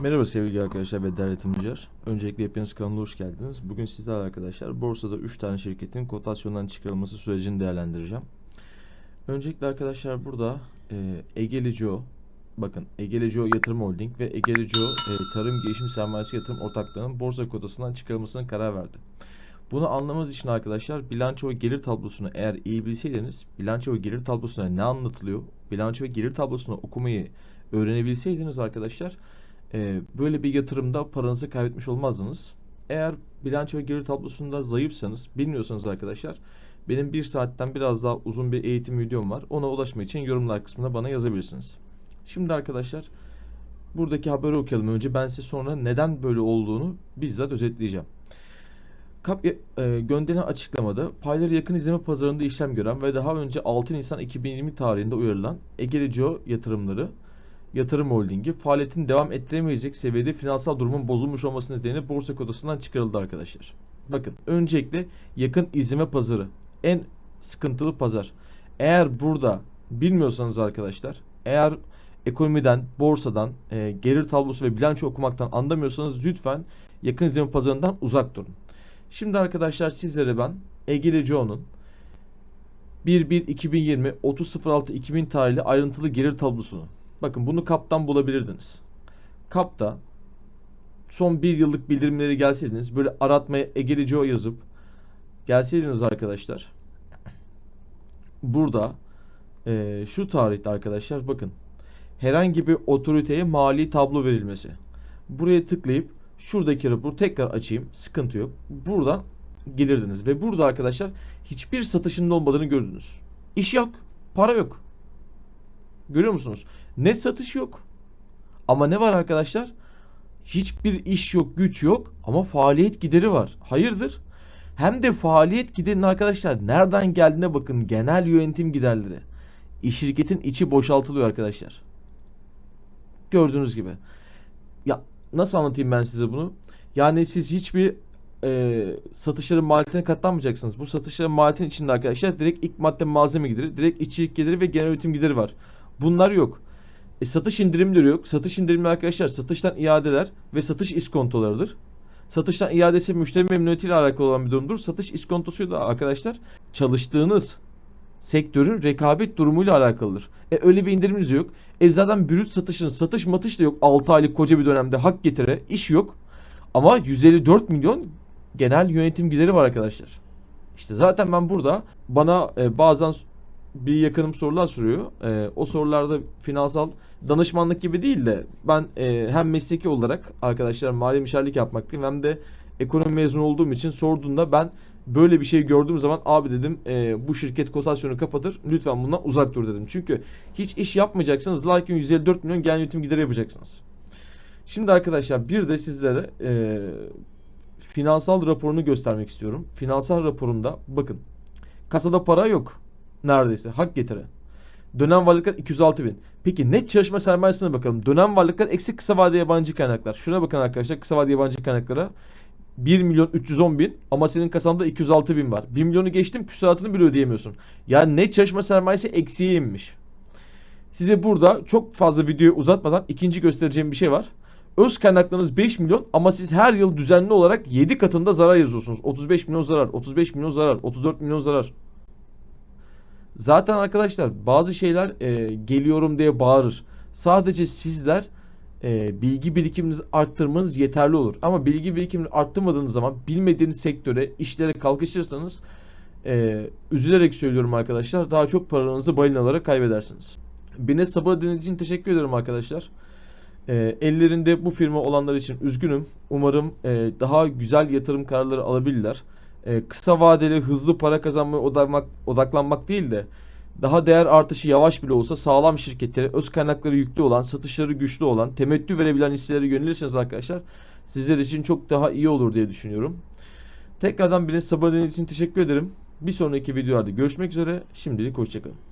Merhaba sevgili arkadaşlar ve değerli yatırımcılar. Öncelikle hepiniz kanalına hoş geldiniz. Bugün sizlerle arkadaşlar borsada 3 tane şirketin kotasyondan çıkarılması sürecini değerlendireceğim. Öncelikle arkadaşlar burada e, Egeli Joe, bakın Egeli Joe Yatırım Holding ve Egeli Joe e, Tarım Gelişim Sermayesi Yatırım Ortaklığı'nın borsa kotasından çıkarılmasına karar verdi. Bunu anlamanız için arkadaşlar bilanço ve gelir tablosunu eğer iyi bilseydiniz bilanço ve gelir tablosuna ne anlatılıyor, bilanço ve gelir tablosunu okumayı öğrenebilseydiniz arkadaşlar e, böyle bir yatırımda paranızı kaybetmiş olmazdınız. Eğer bilanço ve gelir tablosunda zayıfsanız, bilmiyorsanız arkadaşlar, benim bir saatten biraz daha uzun bir eğitim videom var. Ona ulaşmak için yorumlar kısmına bana yazabilirsiniz. Şimdi arkadaşlar, buradaki haberi okuyalım. Önce ben size sonra neden böyle olduğunu bizzat özetleyeceğim. Kap e, gönderilen açıklamada payları yakın izleme pazarında işlem gören ve daha önce 6 Nisan 2020 tarihinde uyarılan Egeli Geo yatırımları Yatırım Holding'i faaliyetin devam ettiremeyecek seviyede finansal durumun bozulmuş olması nedeniyle borsa kotasından çıkarıldı arkadaşlar. Bakın öncelikle yakın izleme pazarı en sıkıntılı pazar. Eğer burada bilmiyorsanız arkadaşlar eğer ekonomiden, borsadan, e, gelir tablosu ve bilanço okumaktan anlamıyorsanız lütfen yakın izleme pazarından uzak durun. Şimdi arkadaşlar sizlere ben Egeli Joe'nun 1-1-2020 30.06.2000 tarihli ayrıntılı gelir tablosunu Bakın bunu kaptan bulabilirdiniz. Kapta son bir yıllık bildirimleri gelseydiniz böyle aratmaya Egeli Joe yazıp gelseydiniz arkadaşlar. Burada e, şu tarihte arkadaşlar bakın herhangi bir otoriteye mali tablo verilmesi. Buraya tıklayıp şuradaki raporu tekrar açayım. Sıkıntı yok. Buradan gelirdiniz ve burada arkadaşlar hiçbir satışının olmadığını gördünüz. İş yok. Para yok. Görüyor musunuz? Ne satış yok. Ama ne var arkadaşlar? Hiçbir iş yok, güç yok ama faaliyet gideri var. Hayırdır? Hem de faaliyet giderinin arkadaşlar nereden geldiğine bakın. Genel yönetim giderleri. İş şirketin içi boşaltılıyor arkadaşlar. Gördüğünüz gibi. Ya nasıl anlatayım ben size bunu? Yani siz hiçbir e, satışların maliyetine katlanmayacaksınız. Bu satışların maliyetinin içinde arkadaşlar direkt ilk madde malzeme gideri, direkt içerik gideri ve genel üretim gideri var. Bunlar yok. E, satış indirimleri yok. Satış indirimleri arkadaşlar satıştan iadeler ve satış iskontolarıdır. Satıştan iadesi müşteri memnuniyetiyle alakalı olan bir durumdur. Satış iskontosu da arkadaşlar çalıştığınız sektörün rekabet durumuyla alakalıdır. E öyle bir indiriminiz yok. E zaten brüt satışın satış matış da yok. 6 aylık koca bir dönemde hak getire iş yok. Ama 154 milyon genel yönetim gideri var arkadaşlar. İşte zaten ben burada bana e, bazen bir yakınım sorular soruyor. E, o sorularda finansal danışmanlık gibi değil de ben e, hem mesleki olarak arkadaşlar mali müşavirlik yapmaktayım hem de ekonomi mezunu olduğum için sorduğunda ben böyle bir şey gördüğüm zaman abi dedim e, bu şirket kotasyonu kapatır lütfen bundan uzak dur dedim. Çünkü hiç iş yapmayacaksınız lakin 154 milyon genel yönetim gideri yapacaksınız. Şimdi arkadaşlar bir de sizlere e, finansal raporunu göstermek istiyorum. Finansal raporunda bakın kasada para yok neredeyse hak getire. Dönem varlıklar 206 bin. Peki net çalışma sermayesine bakalım. Dönem varlıklar eksik kısa vade yabancı kaynaklar. Şuna bakın arkadaşlar kısa vade yabancı kaynaklara. 1 milyon 310 bin ama senin kasanda 206 bin var. 1 milyonu geçtim küsuratını bile ödeyemiyorsun. Yani net çalışma sermayesi eksiğe inmiş. Size burada çok fazla videoyu uzatmadan ikinci göstereceğim bir şey var. Öz kaynaklarınız 5 milyon ama siz her yıl düzenli olarak 7 katında zarar yazıyorsunuz. 35 milyon zarar, 35 milyon zarar, 34 milyon zarar. Zaten arkadaşlar bazı şeyler e, geliyorum diye bağırır. Sadece sizler e, bilgi birikiminizi arttırmanız yeterli olur. Ama bilgi birikimini arttırmadığınız zaman bilmediğiniz sektöre, işlere kalkışırsanız e, üzülerek söylüyorum arkadaşlar daha çok paranızı balinalara kaybedersiniz. Beni sabır dinlediğiniz için teşekkür ederim arkadaşlar. E, ellerinde bu firma olanlar için üzgünüm. Umarım e, daha güzel yatırım kararları alabilirler e, kısa vadeli hızlı para kazanmaya odaklanmak, odaklanmak değil de daha değer artışı yavaş bile olsa sağlam şirketlere öz kaynakları yüklü olan, satışları güçlü olan, temettü verebilen hisselere yönelirseniz arkadaşlar sizler için çok daha iyi olur diye düşünüyorum. Tekrardan beni sabah için teşekkür ederim. Bir sonraki videolarda görüşmek üzere. Şimdilik hoşçakalın.